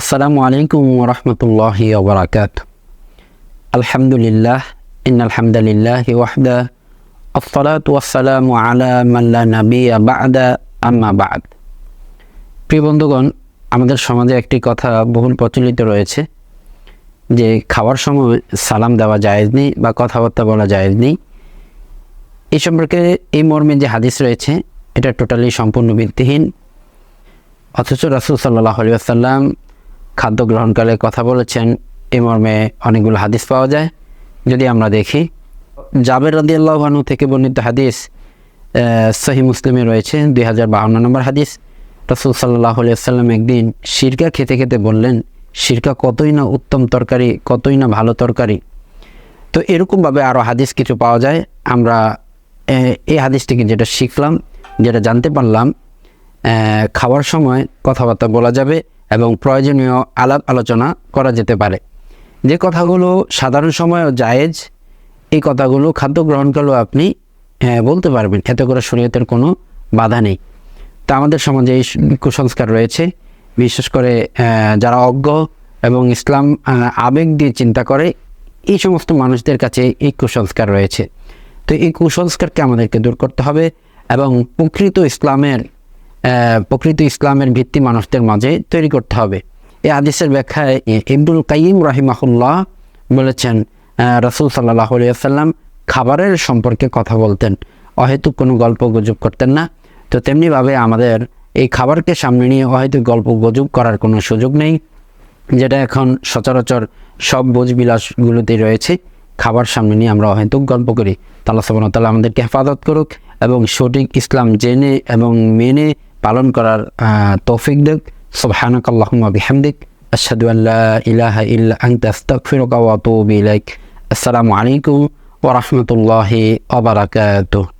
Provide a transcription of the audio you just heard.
আসসালামু আলাইকুম ওরহমতুল্লাহ ওবরাকাত। আলহামদুলিল্লাহ ইন আলহামদুলিল্লাহ ওয়াহদা, আসসালাতু ওয়াসসালামু আলা মাল্লা নবী বাদা, আম্মা প্রিয় বন্ধুগণ, আমাদের সমাজে একটি কথা বহুল প্রচলিত রয়েছে যে খাওয়ার সময় সালাম দেওয়া জায়েজ নেই বা কথাবার্তা বলা জায়েজ নেই। এই সম্পর্কে এই মর্মে যে হাদিস রয়েছে, এটা টোটালি সম্পূর্ণ ভিত্তিহীন। অথচ রাসুল সাল্লাহ আলিয়াল্লাম খাদ্য গ্রহণকালে কথা বলেছেন, এ মর্মে অনেকগুলো হাদিস পাওয়া যায়। যদি আমরা দেখি, জাবের রাদি আল্লাহানু থেকে বর্ণিত হাদিস সহি মুসলিমে রয়েছে, দুই হাজার বাহান্ন নম্বর হাদিস। রসুল সাল্লাহ আলিয়াল্লাম একদিন সিরকা খেতে খেতে বললেন সিরকা কতই না উত্তম তরকারি, কতই না ভালো তরকারি? তো এরকমভাবে আরও হাদিস কিছু পাওয়া যায়। আমরা এই হাদিস থেকে যেটা শিখলাম, যেটা জানতে পারলাম খাওয়ার সময় কথাবার্তা বলা যাবে এবং প্রয়োজনীয় আলাপ আলোচনা করা যেতে পারে। যে কথাগুলো সাধারণ সময়ও জায়েজ এই কথাগুলো খাদ্য গ্রহণ করলেও আপনি আহ, বলতে পারবেন এতে করে শরীয়তের কোনো বাধা নেই। তা আমাদের সমাজে এই কুসংস্কার রয়েছে। বিশেষ করে যারা অজ্ঞ এবং ইসলাম আবেগ দিয়ে চিন্তা করে এই সমস্ত মানুষদের কাছে এই কুসংস্কার রয়েছে। তো এই কুসংস্কারকে আমাদেরকে দূর করতে হবে এবং প্রকৃত ইসলামের প্রকৃত ইসলামের ভিত্তি মানুষদের মাঝে তৈরি করতে হবে। এ আদেশের ব্যাখ্যায় ইবনুল কাইম রাহিমাহুল্লাহ বলেছেন রসুল সাল্লাহ আলিয়াল্লাম খাবারের সম্পর্কে কথা বলতেন। অহেতুক কোনো গল্প গুজব করতেন না। তো তেমনিভাবে আমাদের এই খাবারকে সামনে নিয়ে অহেতুক গল্প গুজব করার কোনো সুযোগ নেই, যেটা এখন সচরাচর সব বোঝবিলাসগুলোতেই রয়েছে। খাবার সামনে নিয়ে আমরা অহেতুক গল্প করি। তাল্লা সাবান তাল্লাহ আমাদেরকে হেফাজত করুক এবং সঠিক ইসলাম জেনে এবং মেনে পালন করার তৌফিক দেখ সুবহানাক আল্লাহুম্মা বিহামদিক। আশহাদু আল্লা ইলাহা ইল্লা আনতা, আস্তাগফিরুকা ওয়া আতুবু ইলাইক। আসসালামু আলাইকুম ওয়া রাহমাতুল্লাহি ওয়া বারাকাতুহু।